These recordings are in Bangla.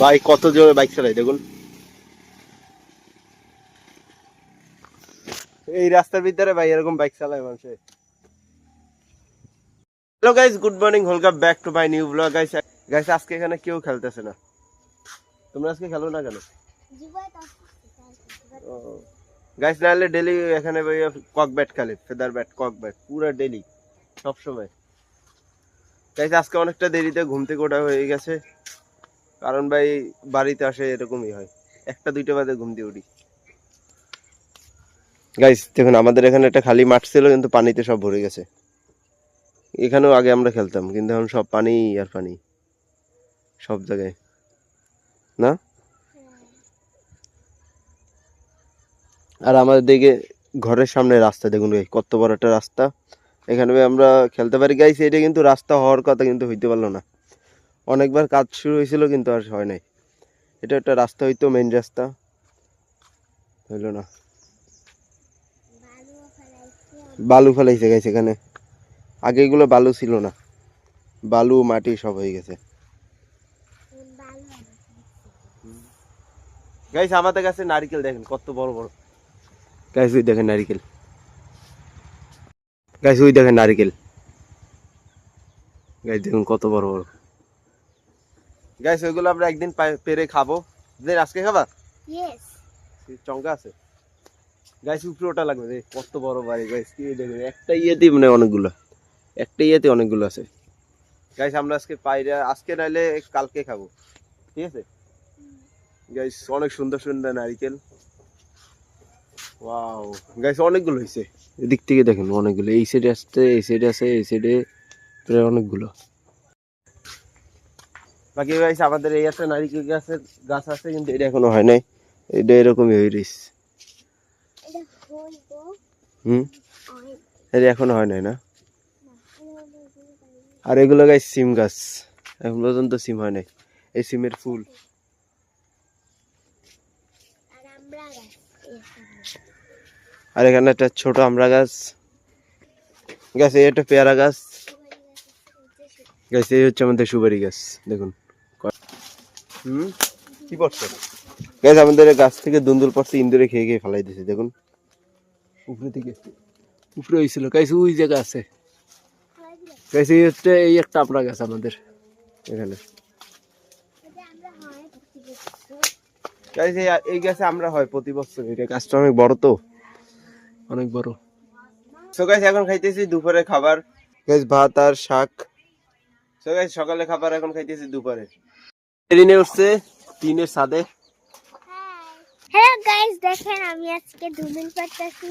ভাই, কত জোরে বাইক চালাই, দেখুন। এই রাস্তার ভিতরে ভাই, এরকম বাইক চালায় মানুষে। Hello guys good morning welcome back to my new vlog guys guys আজকে এখানে কেউ খেলতেছে না। তোমরা আজকে খেলো না কেন? গাইস নাহলে ডেলি এখানে ভাই কক ব্যাট খেলে ফেদার ব্যাট কক ব্যাট পুরো ডেলি সব সময় আজকে অনেকটা দেরিতে ঘুম থেকে ওঠা হয়ে গেছে। কারণ ভাই, বাড়িতে আসে এরকমই হয়। একটা, দুইটা বাজে ঘুম দিয়ে উঠি। গাইস দেখুন, আমাদের এখানে একটা খালি মাঠ ছিল, কিন্তু পানিতে সব ভরে গেছে। এখানেও আগে আমরা খেলতাম, কিন্তু এখন সব পানি আর পানি। সব জায়গায়। না? আর আমাদের দিকে ঘরের সামনে রাস্তা, দেখুন কত বড় একটা রাস্তা। এখানে আমরা খেলতে পারি। গাইছি এটা কিন্তু রাস্তা হওয়ার কথা কিন্তু হইতে পারল না। অনেকবার কাজ শুরু হয়েছিল কিন্তু আর হয় নাই। এটা একটা রাস্তা হইতো মেইন রাস্তা। হইল না। বালু ফেলাইছে গাইছে এখানে। আগে এগুলো বালু ছিল না। বালু, মাটি সব হয়ে গেছে। গাইছে আমাদের কাছে নারকেল দেখেন, কত বড় বড়। গাইছে দেখেন নারকেল। গাইস ওই দেখেন নারকেল। গাইস দেখুন কত বড় বড়। গাইস ওইগুলো আমরা একদিন পেরে খাব। আজকে খাবা? চঙ্কা আছে। গাইস উপরে ওটা লাগবে। রে কত বড় বাড়ি। গাইস কি দেখুন একটা ইয়েতেই মানে অনেকগুলো। একটা ইয়েতে অনেকগুলো আছে। গাইস আমরা আজকে পাইরা আজকে নাইলে কালকে খাব। ঠিক আছে? গাইস অনেক সুন্দর সুন্দর নারকেল। ওয়াও গাইস অনেকগুলো হয়েছে এদিক থেকে দেখেন অনেকগুলো। এই সাইডে আসতে এই সাইডে আছে এই সাইডে প্রায় অনেকগুলো। বাকি গাইস আমাদের এই একটা নারিকেল গাছের গাছ আছে কিন্তু এটা এখনও হয় নাই। এটা এরকমই হয়ে রইছে। এটা হইব হুম? এটা এখনও হয় নাই না? না আর এগুলো গাছ সিম গাছ। এখন পর্যন্ত সিম হয় নাই। এই সিমের ফুল। আর আমরা এখানে একটা ছোট আমড়া গাছ। গাছ, এই একটা পেয়ারা গাছ। গাছ, এই হচ্ছে আমাদের সুপারি গাছ, দেখুন। কি পড়ছে? গাছ আমাদের গাছ থেকে দুন্দুল পড়ছে, ইন্দুরে খেয়ে খেয়ে ফেলাই দেখুন। উপরে থেকে। উপরে হয়েছিল গাছ, ওই জায়গা আছে। এই হচ্ছে এই একটা আমড়া গাছ আমাদের। এখানে আমরা হয় ভর্তি করছি গাইস এই এই গাছে আমরা হয় প্রতি বছর। এটা গাছটা অনেক বড় তো। অনেক বড়। সো গাইস এখন খাইতেছি দুপুরে খাবার। গাইস ভাত আর শাক। সো গাইস সকালে খাবার এখন খাইতেছি দুপুরে। ট্রেনে উঠছে টিনের ছাদে। হ্যালো গাইস দেখেন আমি আজকে দুদিন পারতাছি।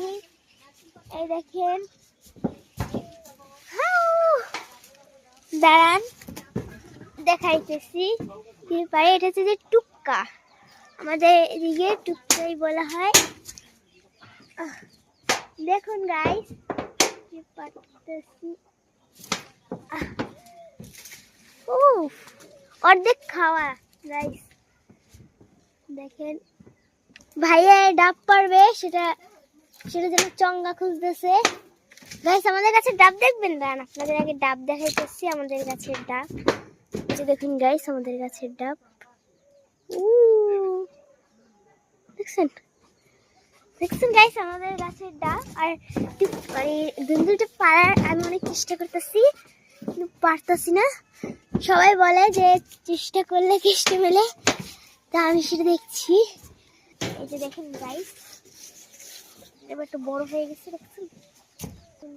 এই দেখেন। দাঁড়ান দেখাইতেছি। কি পারে? এটা হচ্ছে যে টুক্কা। আমাদের এদিকে টুক্কাই বলা হয়। দেখুন গাইস পারতেছি। উফ, অর্ধেক খাওয়া গাইস দেখেন, ভাইয়া ডাব পারবে, সেটা সেটা যেন চঙ্গা খুঁজতেছে। গাইস আমাদের কাছে ডাব দেখবেন? না আপনাদের আগে ডাব দেখাইতেছি, আমাদের গাছের ডাব। দেখুন গাইস আমাদের গাছের ডাব। উ দেখছেন? দেখছেন গাইস আমাদের গাছের ডাব আর মানে দুন্দুলটা পাড়ার আমি অনেক চেষ্টা করতেছি, কিন্তু পারতাছি না। সবাই বলে যে চেষ্টা করলে কেষ্টে মেলে তা আমি সেটা দেখছি। এই যে দেখেন গাইস এবার একটু বড় হয়ে গেছে, দেখছেন? দেখুন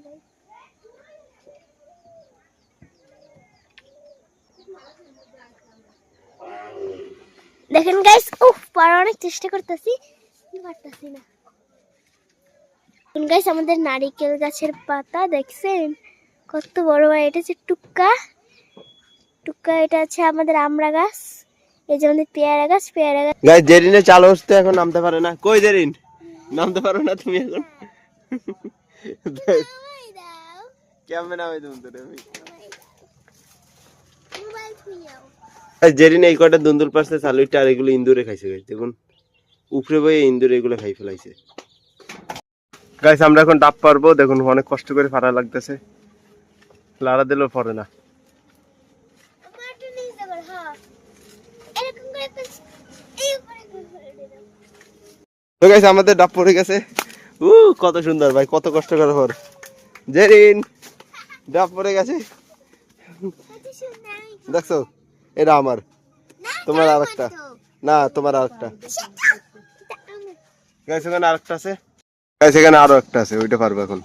দেখেন গাইস উফ পারা অনেক চেষ্টা করতেছি পারতাছি না। গাইস আমাদের নারিকেল গাছের পাতা দেখছেন? কত বড় বড় এটা হচ্ছে টুক্কা। টুক্কা এটা আছে আমাদের আমড়া গাছ। এই যে আমাদের পেয়ারা গাছ পেয়ারা গাছ। গাইস জেরিনে চালু হচ্ছে এখন নামতে পারে না। কই জেরিন? নামতে পারো না তুমি এখন? কেমন নামে তুমি তো মোবাইল খুঁজাও জেরিন এই কটা দুন্দুল পাশে চালুইটা আর এগুলো ইন্দুরে খাইছে গাইস দেখুন। উপরে বই এগুলো খাই ফেলাইছে। গাইস আমরা এখন ডাব পারব, দেখুন, অনেক কষ্ট করে ফাড়া লাগতেছে। লাড়া দিলেও পড়ে না। আমাদের ডাব গেছে। উ কত সুন্দর ভাই, কত কষ্ট করার পর জেরিন, ডাব পড়ে গেছে। দেখছ? এটা আমার। তোমার আর একটা না তোমার এটা আমার। গাইস এখানে আরেকটা আছে। গাইস এখানে আরও একটা আছে ওইটা পারব এখন।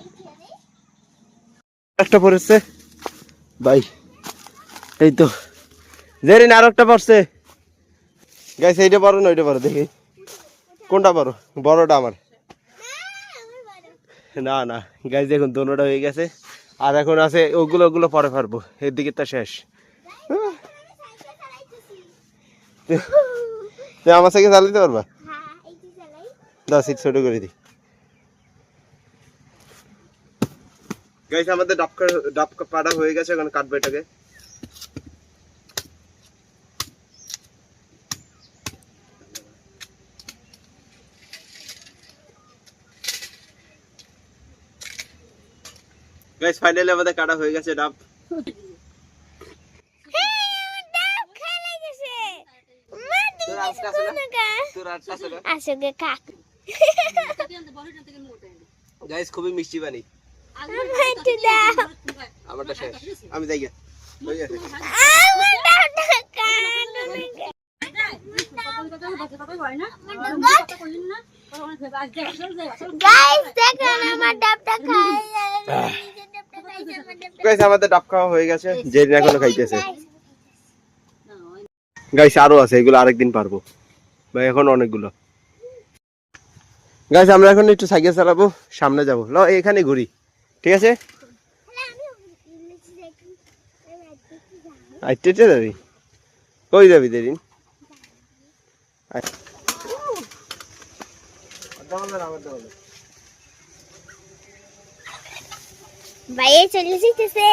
একটা পড়েছে। ভাই এই তো। জেরিন আর একটা পড়ছে। গাইস এইটা পারো না ওইটা পারো দেখি। কোনটা পারো বড়টা আমার। না, না। গাইস দেখুন দোনোটা হয়ে গেছে। আর এখন আছে ওগুলো ওগুলো পরে পারব। এর দিকে তা শেষ। তুমি আমার সাইকেল চালাতে পারবা? হ্যাঁ। দাও সিট ছোট করে দিই গাইস আমাদের পাড়া হয়ে গেছে এখন কাটবে এটাকে। গাইস ফাইনালি আমাদের কাটা হয়ে গেছে ডাব হ্যাঁ, আমার ডাব খাইলে গেছে। মা, তুমি তোর আজকে আছে না? কোন কাক। গাইস খুবই মিষ্টি বানি। আমারটা শেষ। আমি যাই আমাদের ডাব খাওয়া হয়ে গেছে। এখনও খাইতেছে। গাইস আরও আছে এগুলো আরেকদিন পারব। ভাই এখন অনেকগুলো। গাইস আমরা এখন একটু সাইকেল চালাবো সামনে যাব। ল এখানে ঘুরি ঠিক আছে? তাহলে আমিও ইংলিশে দেখি। আমি একদিকে যাব। কই যাবি দেরিন? বাইরে চলে যেতেছে।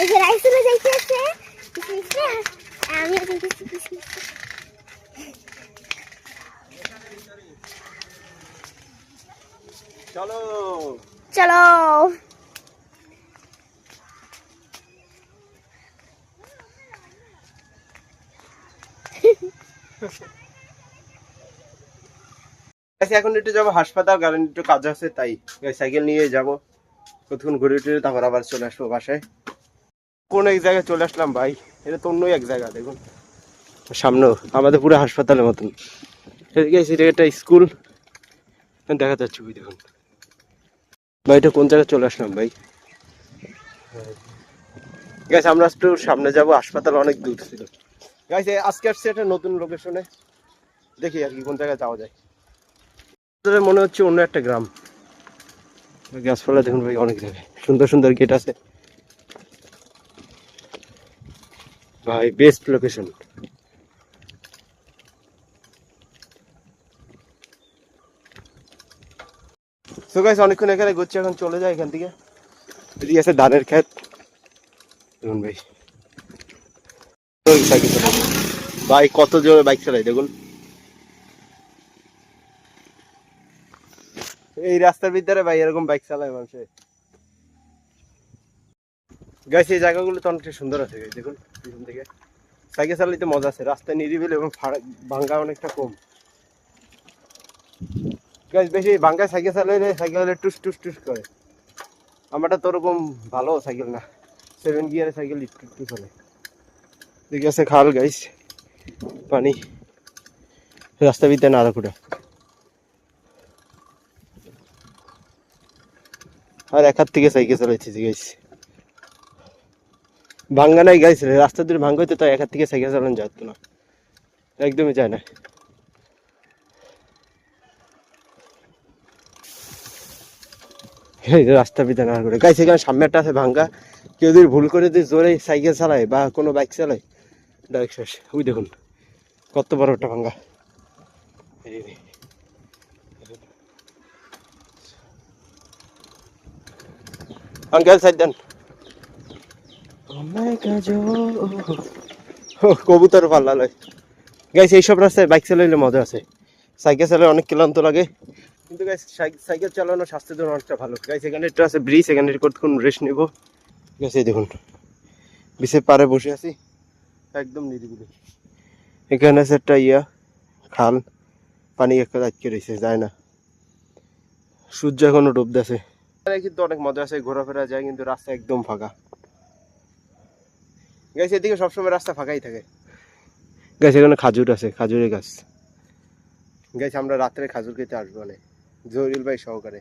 এই যে রাইস যাইতেছে আমিও যাইতেছি কিসমিসে। চলো। চলো। এখন একটু যাব হাসপাতাল কারণ একটু কাজ আছে তাই সাইকেল নিয়ে যাব। কতক্ষণ ঘুরে টুরে তারপর আবার চলে আসব বাসায়। কোন এক জায়গায় চলে আসলাম ভাই, এটা তো অন্য এক জায়গা, দেখুন। সামনেও আমাদের পুরো হাসপাতালের মতন। একটা স্কুল, দেখা যাচ্ছে ওই দেখুন। ভাই, এটা কোন জায়গায় চলে আসলাম ভাই? গাইস আমরা একটু সামনে যাব, হাসপাতাল অনেক দূর ছিল। গাইস আজকে আসছে একটা নতুন লোকেশনে দেখি আর কি কোন জায়গায় যাওয়া যায়। মনে হচ্ছে অন্য একটা গ্রাম। গাছপালা দেখুন ভাই, অনেক জায়গায়। সুন্দর সুন্দর গেট আছে। ভাই বেস্ট লোকেশন অনেকক্ষণ এখানে ঘুরছে, এখন চলে যায় এখান থেকে। এদিকে আছে ধানের ক্ষেত। ভাই। ভাই, কত জোরে বাইক চালাই, দেখুন। এই রাস্তার ভিতরে ভাই, এরকম বাইক চালায় মানুষে। গাইস, এই জায়গাগুলো তো অনেকটা সুন্দর আছে দেখুন, পিছন থেকে। সাইকেল চালাইতে মজা আছে রাস্তা নিরিবিল এবং ভাঙ্গা অনেকটা কম। গাইস, বেশি ভাঙ্গা সাইকেল চালাইলে সাইকেল টুস টুস টুস করে। আমারটা তো ওরকম ভালো সাইকেল না। সেভেন গিয়ারের সাইকেল একটু একটু চলে। দেখি আছে খাল, গাইস, পানি। রাস্তা ভিতরে নাড়াকুড়া আর এক হাত থেকে সাইকেল চালাইতেছি, গাইস। ভাঙ্গা নাই গাইস রাস্তা দূরে ভাঙ্গা হইতো তাই এক হাত থেকে সাইকেল চালানো যেত না। একদমই যায় না। এই রাস্তা ভিতরে না করে। গাইস এখানে সামনে একটা আছে ভাঙ্গা, কেউ যদি ভুল করে যদি জোরে সাইকেল চালায় বা কোনো বাইক চালায়, ডাইরেক্ট শেষ। ওই দেখুন, কত বড় একটা ভাঙ্গা। আঙ্কেল, সাইড দেন। কবুতর পাল্লা লয় গাইস এইসব রাস্তায় বাইক চালাইলে মজা আছে। সাইকেল চালালে অনেক ক্লান্ত লাগে। কিন্তু গাইস সাইকেল চালানো স্বাস্থ্যের জন্য অনেকটা ভালো। গাইস এখানে একটা আছে ব্রিজ এখানে কতক্ষণ রেস্ট নেব। ঠিক আছে দেখুন। ব্রিজের পাড়ে বসে আছি। একদম নিরিবিলি। এখানে আছে একটা ইয়া, খাল। পানি একটা আটকে রয়েছে, যায় না। সূর্য এখনও ডুবতেছে। কিন্তু অনেক মজা আছে, ঘোরাফেরা যায়, কিন্তু রাস্তা একদম ফাঁকা। গাছ এদিকে সবসময় রাস্তা ফাঁকাই থাকে। গাছ এখানে খাজুর আছে খাজুরের গাছ। গাছ আমরা রাত্রে খাজুর খেতে আসব মানে জহিরুল ভাই সহকারে।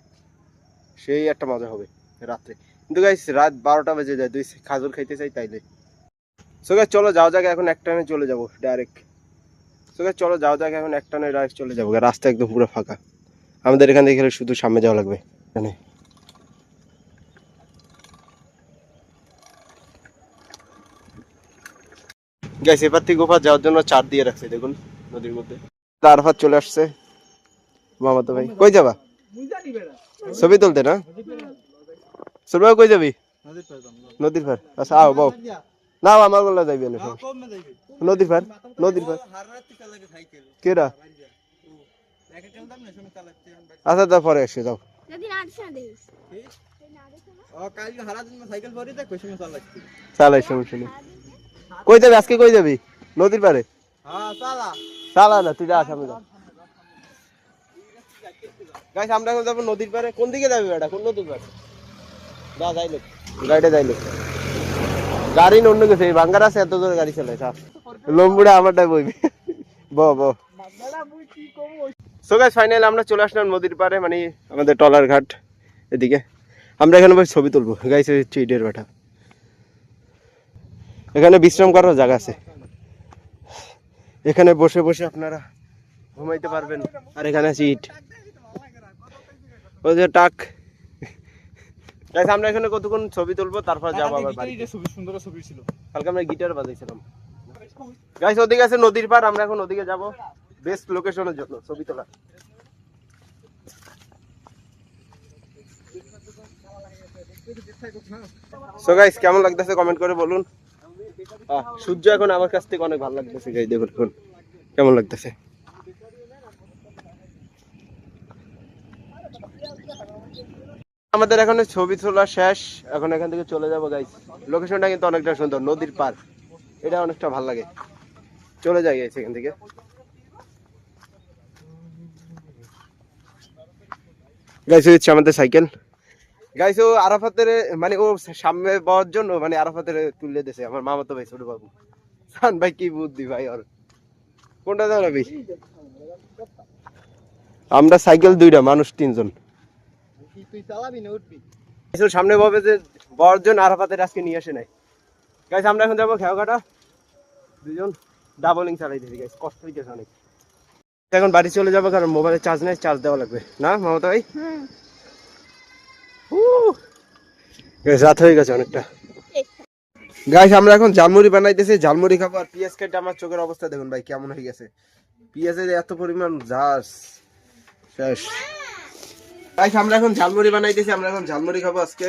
সেই একটা মজা হবে রাত্রে। কিন্তু গাইস রাত বারোটা বেজে যায় তুই খাজুর খাইতে চাই তাইলে। সো গাছ চলো যাওয়া যাক এখন এক টানে চলে যাব ডাইরেক্ট সো গাছ চলো যাওয়া যাক এখন এক টানে ডাইরেক্ট চলে যাব। রাস্তা একদম পুরো ফাঁকা। আমাদের এখান থেকে শুধু সামনে যাওয়া লাগবে। এখানে। গাইস এবার থেকে ওপার যাওয়ার জন্য চার দিয়ে রাখছে দেখুন নদীর মধ্যে। আরফাত চলে আসছে। মামাতো ভাই কই যাবা? ছবি তুলতে না? সুরবা কই যাবি? নদীর পার আচ্ছা আও বাও। না আমার গলা যাইবি না নদীর পার নদীর পার কেডা আচ্ছা তা পরে এসে যাও। চালাই সমস্যা নেই। কই যাবি? আজকে কই যাবি? নদীর পারে চালা না তুই গাইস আমরা এখন যাব নদীর পারে কোন দিকে যাবি কোন নদীর পারে যা যাই গাড়িটা যাই গাড়ি না অন্য গেছে এই ভাঙ্গার আছে এত জোরে গাড়ি চালায় সাপ লম্বুড়া আমারটাই বইবি। ব ব। সো গাইস ফাইনাল আমরা চলে আসলাম নদীর পারে মানে আমাদের টলার ঘাট এদিকে। আমরা এখানে ছবি তুলবো। গাইস হচ্ছে ইটের বাটা এখানে বিশ্রাম করার জায়গা আছে। এখানে বসে বসে আপনারা ঘুমাইতে পারবেন। আর এখানে আছে ইট। ওই যে টাক। আমরা এখানে কতক্ষণ ছবি তুলবো? তারপর যাব আবার বাড়ি সুন্দর ছবি ছিল। কালকে আমরা গিটার বাজাইছিলাম। গাইস ওদিকে আছে নদীর পার আমরা এখন ওদিকে যাব। বেস্ট লোকেশনের জন্য ছবি তোলা সো গাইস কেমন লাগতেছে? কমেন্ট করে বলুন। সূর্য এখন আমার কাছ থেকে অনেক ভালো লাগতেছে গাইস দেখুন এখন কেমন লাগতেছে? আমাদের এখন ছবি তোলা শেষ। এখন এখান থেকে চলে যাব গাইস লোকেশনটা কিন্তু অনেকটা সুন্দর, নদীর পার এটা অনেকটা ভালো লাগে। চলে যাই গাইস এখান থেকে। গাইস হচ্ছে আমাদের সাইকেল। গাইস ও আরাফাতের মানে ও সামনে পাওয়ার জন্য মানে আরাফাতের তুলে দিয়েছে আমার মামাতো ভাই, ছোট বাবু। সান ভাই, কি বুদ্ধি ভাই, ওর। কোনটা দাঁড়াবি আমরা সাইকেল দুইটা, মানুষ তিনজন। সামনে ভাবে যে বড়জন আরাফাতের আজকে নিয়ে আসে নাই। গাইস আমরা এখন যাব খেয়াঘাটা দুজন ডাবলিং চালাই দিয়েছি গাইস কষ্ট হইতেছে অনেক। এখন বাড়ি চলে যাব, কারণ মোবাইলে চার্জ নেই চার্জ দেওয়া লাগবে। না মমতা ভাই? রাত হয়ে গেছে অনেকটা। গাইস আমরা এখন ঝালমুড়ি বানাইতেছি। ঝালমুড়ি খাব আর পিঁয়াজ কেটে আমার চোখের অবস্থা দেখুন ভাই, কেমন হয়ে গেছে। পিঁয়াজের এত পরিমাণ ঝাস। শেষ। গাইস আমরা এখন ঝালমুড়ি বানাইতেছি। আমরা এখন ঝালমুড়ি খাব আজকে।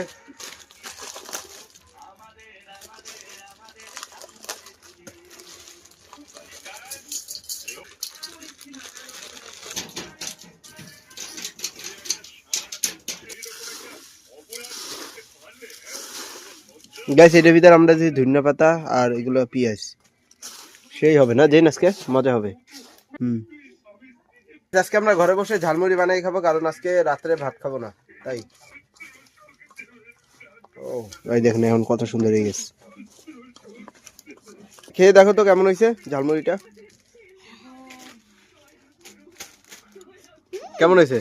গাইস এটার ভিতরে আমরা যে ধনিয়া পাতা আর এগুলো পেঁয়াজ সেই হবে না? জেন আজকে মজা হবে। হুম। আজকে আমরা ঘরে বসে ঝালমুড়ি বানাই খাব কারণ আজকে রাত্রে ভাত খাব না তাই। ও ভাই দেখেন এখন কত সুন্দর হয়ে গেছে। খেয়ে দেখো তো কেমন হয়েছে ঝালমুড়িটা। কেমন হয়েছে?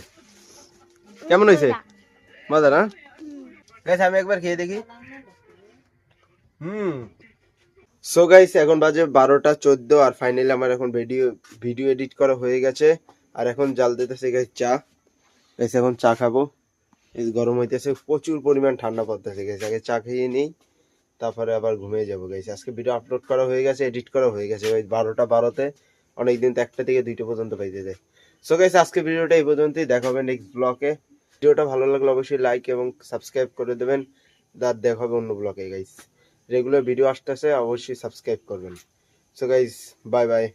কেমন হয়েছে? মজা। না? গাইস আমি একবার খেয়ে দেখি। হুম। সো গাইস এখন বাজে বারোটা চোদ্দ আর ফাইনালি আমার এখন ভিডিও ভিডিও এডিট করা হয়ে গেছে। আর এখন জাল দিতেছে গাইস চা। গাইস এখন চা খাব। গরম হইতেছে, প্রচুর পরিমাণ ঠান্ডা পড়তেছে গাইস আগে চা খেয়ে নিই, তারপরে আবার ঘুমিয়ে যাব গাইস আজকে ভিডিও আপলোড করা হয়ে গেছে এডিট করা হয়ে গেছে। গাইস বারোটা বারোতে, অনেকদিন তো একটা থেকে দুইটা পর্যন্ত পাইতে যায়। সো গাইস আজকে ভিডিওটা এই পর্যন্তই। দেখা হবে নেক্সট ব্লকে ভিডিওটা ভালো লাগলে অবশ্যই লাইক এবং সাবস্ক্রাইব করে দেবেন। আর দেখা হবে অন্য ব্লকে গাইস রেগুলার ভিডিও আসতেছে অবশ্যই সাবস্ক্রাইব করবেন। So guys bye bye